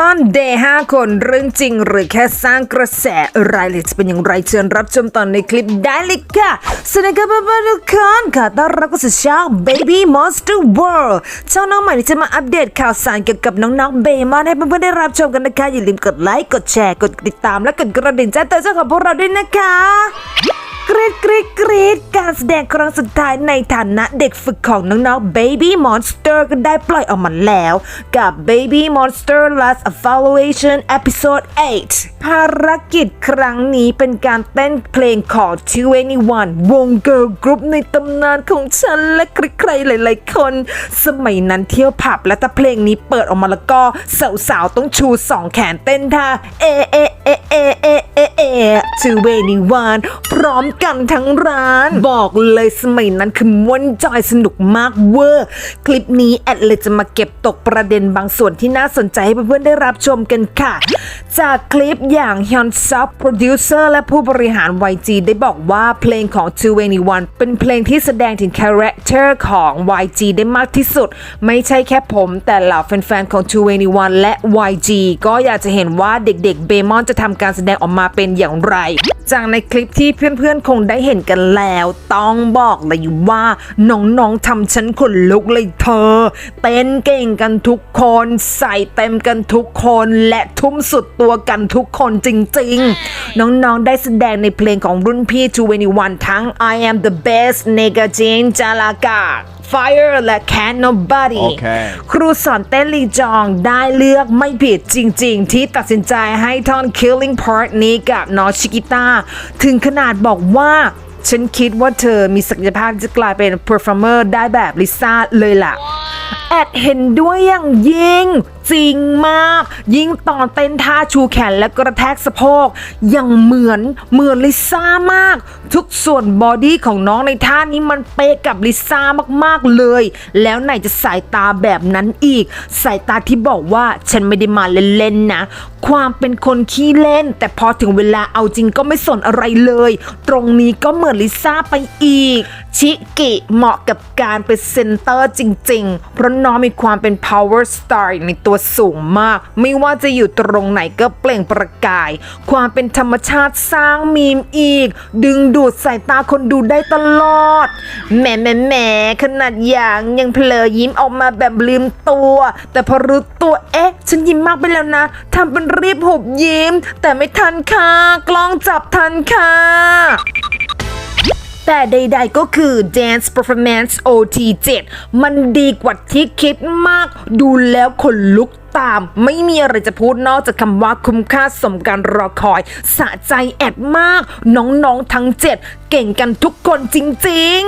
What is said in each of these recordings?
มอนเดย์ห้าคนเรื่องจริงหรือแค่สร้างกระแสรายละเอียดเป็นอย่างไรเชิญรับชมตอนในคลิปได้เลยค่ะสวัสดีครับเพื่อนๆทุกคนค่ะต้อนรับเข้าสู่ช่อง Baby Monster World ช่องน้องใหม่ที่จะมาอัปเดตข่าวสารเกี่ยวกับน้องๆเบมอนให้เพื่อนๆได้รับชมกันนะคะอย่าลืมกดไลค์กดแชร์กดติดตามและกดกระดิ่งแจ้งเตือนของพวกเราด้วยนะคะ กรีดกรีดกรีดการแสดงครั้งสุดท้ายในฐานะเด็กฝึกของน้องๆ Baby Monster ก็ได้ปล่อยออกมาแล้วกับ Baby Monster Last Evaluation Episode 8 ภารกิจครั้งนี้เป็นการเต้นเพลงของ21วงเกิร์ลกรุ๊ปในตำนานของฉันและใครๆหลายๆคน สมัยนั้นเที่ยวผับและถ้าเพลงนี้เปิดออกมาแล้วก็สาวๆต้องชูสองแขนเต้นท่าเอเอ เอเอเอเอเอทูเวนิวาน พร้อมกันทั้งร้าน บอกเลยสมัยนั้นคือม้วนจอยสนุกมากเวอร์ คลิปนี้แอดเลยจะมาเก็บตกประเด็นบางส่วนที่น่าสนใจให้เพื่อนๆได้รับชมกันค่ะ จากคลิปอย่างฮยอนซับโปรดิวเซอร์และผู้บริหาร YG ได้บอกว่าเพลงของ 2NE1 เป็นเพลงที่แสดงถึงคาแรคเตอร์ของ YG ได้มากที่สุด ไม่ใช่แค่ผม แต่เหล่าแฟนๆของ 2NE1 และ YG ก็อยากจะเห็นว่าเด็กๆเบมอนจะทำการแสดงออกมาเป็นอย่างไร จากในคลิปที่เพื่อนๆคงได้เห็นกันแล้ว ต้องบอกเลยว่าน้องๆทำฉันขนลุกเลยเธอ เต้นเก่งกันทุกคนใส่เต็มกันทุกคนและทุ่มสุดตัวกันทุกคนจริงๆ น้องๆได้แสดงในเพลงของรุ่นพี่ 2NE1 ทั้ง I am the best Nega Jane Jalaka Fire และ Can Nobody โอเคครูสอนเต้นลีจองได้เลือกไม่ผิดจริง ๆ ที่ตัดสินใจให้ท่อน Killing Part นี้กับน้องชิกิต้าถึงขนาดบอกว่าฉันคิดว่าเธอมีศักยภาพที่จะกลายเป็น performer ได้แบบลิซ่าเลยล่ะ แอดเห็นด้วยอย่างยิ่ง จริงมาก ยิ่งตอนเต้นท่าชูแขนและกระแทกสะโพกยังเหมือนเหมือนลิซ่ามาก ทุกส่วนบอดี้ของน้องในท่านี้มันเป๊ะกับลิซ่ามากๆเลย แล้วไหนจะสายตาแบบนั้นอีก สายตาที่บอกว่าฉันไม่ได้มาเล่นๆนะ ความเป็นคนขี้เล่น แต่พอถึงเวลาเอาจริงก็ไม่สนอะไรเลย ตรงนี้ก็เหมือนลิซ่าไปอีก ชิกิเหมาะกับการเป็นเซนเตอร์จริงๆ เพราะน้องมีความเป็น power star ในตัวสูงมาก ไม่ว่าจะอยู่ตรงไหนก็เปล่งประกาย ความเป็นธรรมชาติสร้างมีมอีก ดึงดูดสายตาคนดูได้ตลอดแหมแหมแหมขนาดอย่างยังเผลอยิ้มออกมาแบบลืมตัว แต่พอรู้ตัวเอ๊ะ ฉันยิ้มมากไปแล้วนะทำเป็นรีบหุบยิ้ม แต่ไม่ทันค่ะ กล้องจับทันค่ะ แต่ใดๆก็คือ Dance Performance OT7 มันดีกว่าที่คิดมาก ดูแล้วขนลุกตาม ไม่มีอะไรจะพูดนอกจากคำว่าคุ้มค่าสมการรอคอย สะใจแอดมาก น้องๆทั้ง 7 เก่งกันทุกคนจริง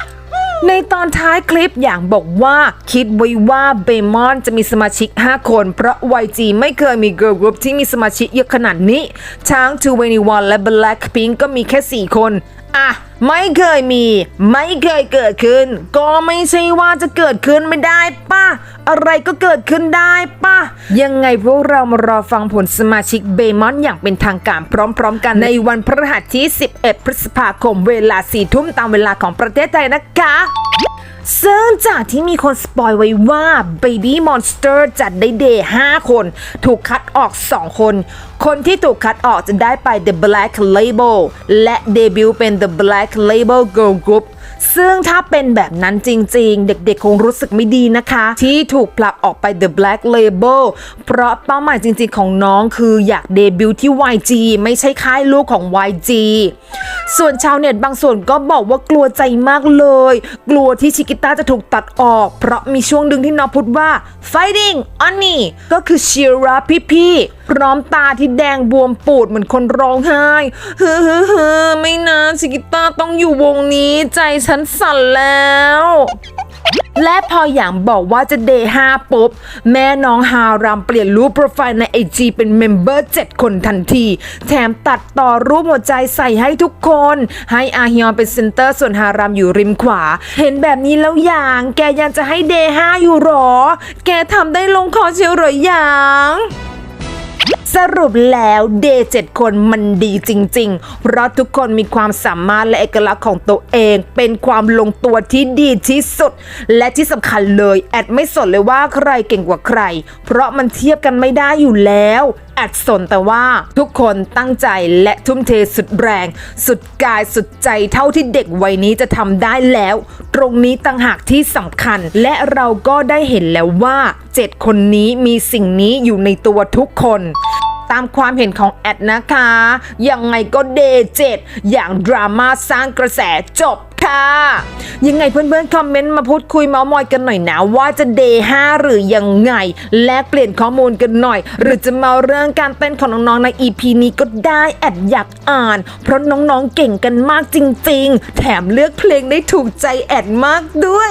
ๆ ในตอนท้ายคลิปอย่างบอกว่าคิดไว้ว่าเบมอนจะมีสมาชิก 5 คน เพราะ YG ไม่เคยมีเกิร์ลกรุ๊ปที่มีสมาชิกเยอะขนาดนี้ทั้ง 2NE1 และ Blackpink ก็มีแค่ 4 คน อะ ไม่เคยมี ไม่เคยเกิดขึ้น ก็ไม่ใช่ว่าจะเกิดขึ้นไม่ได้ป่ะ อะไรก็เกิดขึ้นได้ป่ะ ยังไงพวกเรามารอฟังผลสมาชิกเบมอนอย่างเป็นทางการพร้อมๆกันในวันพฤหัสที่ 11 พฤษภาคมเวลา4ทุ่มตามเวลาของประเทศไทยนะคะซึ่งจากที่มีคนสปอยไว้ว่า Baby Monster จัดได้เดย์5คน ถูกคัดออก 2 คนคนที่ถูกคัดออกจะได้ไป The Black Label และเดบิวต์เป็น The Black Label Girl Group ซึ่งถ้าเป็นแบบนั้นจริงๆ เด็กๆ คงรู้สึกไม่ดีนะคะ ที่ถูกผลักออกไป The Black Label เพราะเป้าหมายจริงๆ ของน้องคืออยากเดบิวต์ที่ YG ไม่ใช่ค่ายลูกของ YG ส่วนชาวเน็ตบางส่วนก็บอกว่ากลัวใจมากเลย กลัวที่ชิกิต้าจะถูกตัดออก เพราะมีช่วงหนึ่งที่น้องพูดว่า fighting on me ก็คือเชียร์พี่ๆพร้อมตาที่แดงบวมปูดเหมือนคนร้องไห้เฮ้อเฮ้อเฮ้อไม่นะชิกิต้าต้องอยู่วงนี้ใจฉันสั่นแล้วและพออย่างบอกว่าจะเดย์5ปุ๊บ แม่น้องฮารามเปลี่ยนรูปโปรไฟล์ใน IG เป็นเมมเบอร์ 7 คนทันที แถมตัดต่อรูปหัวใจใส่ให้ทุกคน ให้อาฮยอนเป็นเซนเตอร์ส่วนฮารามอยู่ริมขวา เห็นแบบนี้แล้วอย่าง แกยังจะให้เดย์5อยู่หรอ แกทำได้ลงคอเชียวหรือยัง สรุปแล้วเดย์เจ็ดคนมันดีจริง ๆ เพราะทุกคนมีความสามารถและเอกลักษณ์ของตัวเอง เป็นความลงตัวที่ดีที่สุด และที่สำคัญเลยแอดไม่สนเลยว่าใครเก่งกว่าใคร เพราะมันเทียบกันไม่ได้อยู่แล้วแอดสนแต่ว่าทุกคนตั้งใจและทุ่มเทสุดแรง สุดกายสุดใจเท่าที่เด็กวัยนี้จะทำได้แล้ว ตรงนี้ต่างหากที่สำคัญ และเราก็ได้เห็นแล้วว่าเจ็ดคนนี้มีสิ่งนี้อยู่ในตัวทุกคน ตามความเห็นของแอดนะคะ ยังไงก็เดย์เจ็ดอย่างดราม่าสร้างกระแสจบค่ะ ยังไงเพื่อนๆ คอมเมนต์มาพูดคุยเมาส์มอยกันหน่อยนะ ว่าจะเดย์ห้าหรือยังไง แลกเปลี่ยนข้อมูลกันหน่อย หรือจะมาเรื่องการเต้นของน้องๆใน EP นี้ก็ได้แอดอยากอ่าน เพราะน้องๆเก่งกันมากจริงๆ แถมเลือกเพลงได้ถูกใจแอดมากด้วย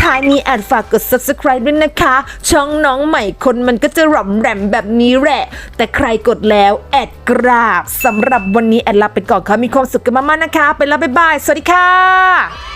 ท้ายนี้แอดฝากกด subscribe ด้วยนะคะ ช่องน้องใหม่คนมันก็จะหล่อมแหลมแบบนี้แหละ แต่ใครกดแล้วแอดกราบสำหรับวันนี้แอดลาไปก่อนค่ะมีความสุขกันมากๆนะคะ ไปแล้วบ๊ายบายสวัสดีค่ะค่ะ